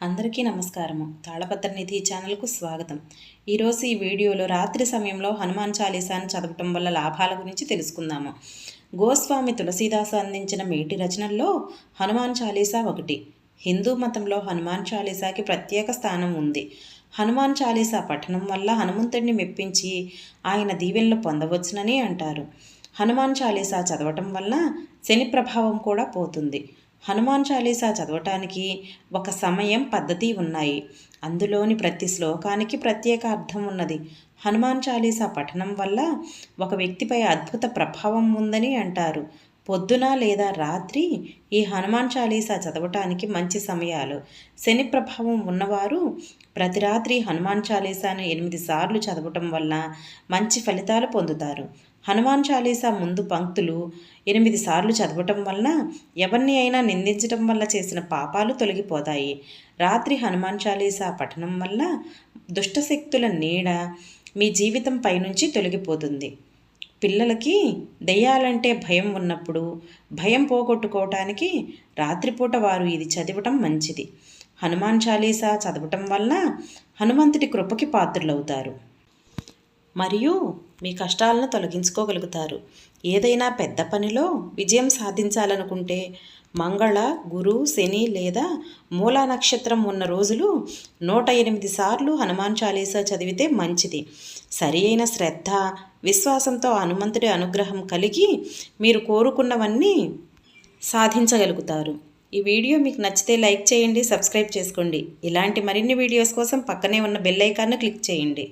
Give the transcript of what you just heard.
అందరికీ నమస్కారము. తాళపత్ర నిధి ఛానల్కు స్వాగతం. ఈరోజు ఈ వీడియోలో రాత్రి సమయంలో హనుమాన్ చాలీసాను చదవటం వల్ల లాభాల గురించి తెలుసుకుందాము. గోస్వామి తులసీదాసు అందించిన మేటి రచనల్లో హనుమాన్ చాలీసా ఒకటి. హిందూ మతంలో హనుమాన్ చాలీసాకి ప్రత్యేక స్థానం ఉంది. హనుమాన్ చాలీసా పఠనం వల్ల హనుమంతుడిని మెప్పించి ఆయన దీవెనలు పొందవచ్చునని అంటారు. హనుమాన్ చాలీసా చదవటం వల్ల శని ప్రభావం కూడా పోతుంది. హనుమాన్ చాలీసా చదవటానికి ఒక సమయం పద్ధతి ఉన్నాయి. అందులోని ప్రతి శ్లోకానికి ప్రత్యేక అర్థం ఉన్నది. హనుమాన్ చాలీసా పఠనం వల్ల ఒక వ్యక్తిపై అద్భుత ప్రభావం ఉందని అంటారు. పొద్దున లేదా రాత్రి ఈ హనుమాన్ చాలీసా చదవటానికి మంచి సమయాలు. శని ప్రభావం ఉన్నవారు ప్రతి రాత్రి హనుమాన్ చాలీసాను ఎనిమిది సార్లు చదవటం వల్ల మంచి ఫలితాలు పొందుతారు. హనుమాన్ చాలీసా ముందు పంక్తులు ఎనిమిది సార్లు చదవటం వలన ఎవరిని అయినా నిందించటం వల్ల చేసిన పాపాలు తొలగిపోతాయి. రాత్రి హనుమాన్ చాలీసా పఠనం వల్ల దుష్టశక్తుల నీడ మీ జీవితం పైనుంచి తొలగిపోతుంది. పిల్లలకి దెయ్యాలంటే భయం ఉన్నప్పుడు భయం పోగొట్టుకోవటానికి రాత్రిపూట వారు ఇది చదవటం మంచిది. హనుమాన్ చాలీసా చదవటం వల్ల హనుమంతుడి కృపకి పాత్రులవుతారు. మరియు మీ కష్టాలను తొలగించుకోగలుగుతారు. ఏదైనా పెద్ద పనిలో విజయం సాధించాలనుకుంటే మంగళ గురు శని లేదా మూలా నక్షత్రం ఉన్న రోజులు నూట ఎనిమిది సార్లు హనుమాన్ చాలీసా చదివితే మంచిది. సరి అయిన శ్రద్ధ విశ్వాసంతో హనుమంతుడి అనుగ్రహం కలిగి మీరు కోరుకున్నవన్నీ సాధించగలుగుతారు. ఈ వీడియో మీకు నచ్చితే లైక్ చేయండి సబ్స్క్రైబ్ చేసుకోండి. ఇలాంటి మరిన్ని వీడియోస్ కోసం పక్కనే ఉన్న బెల్ ఐకాన్ను క్లిక్ చేయండి.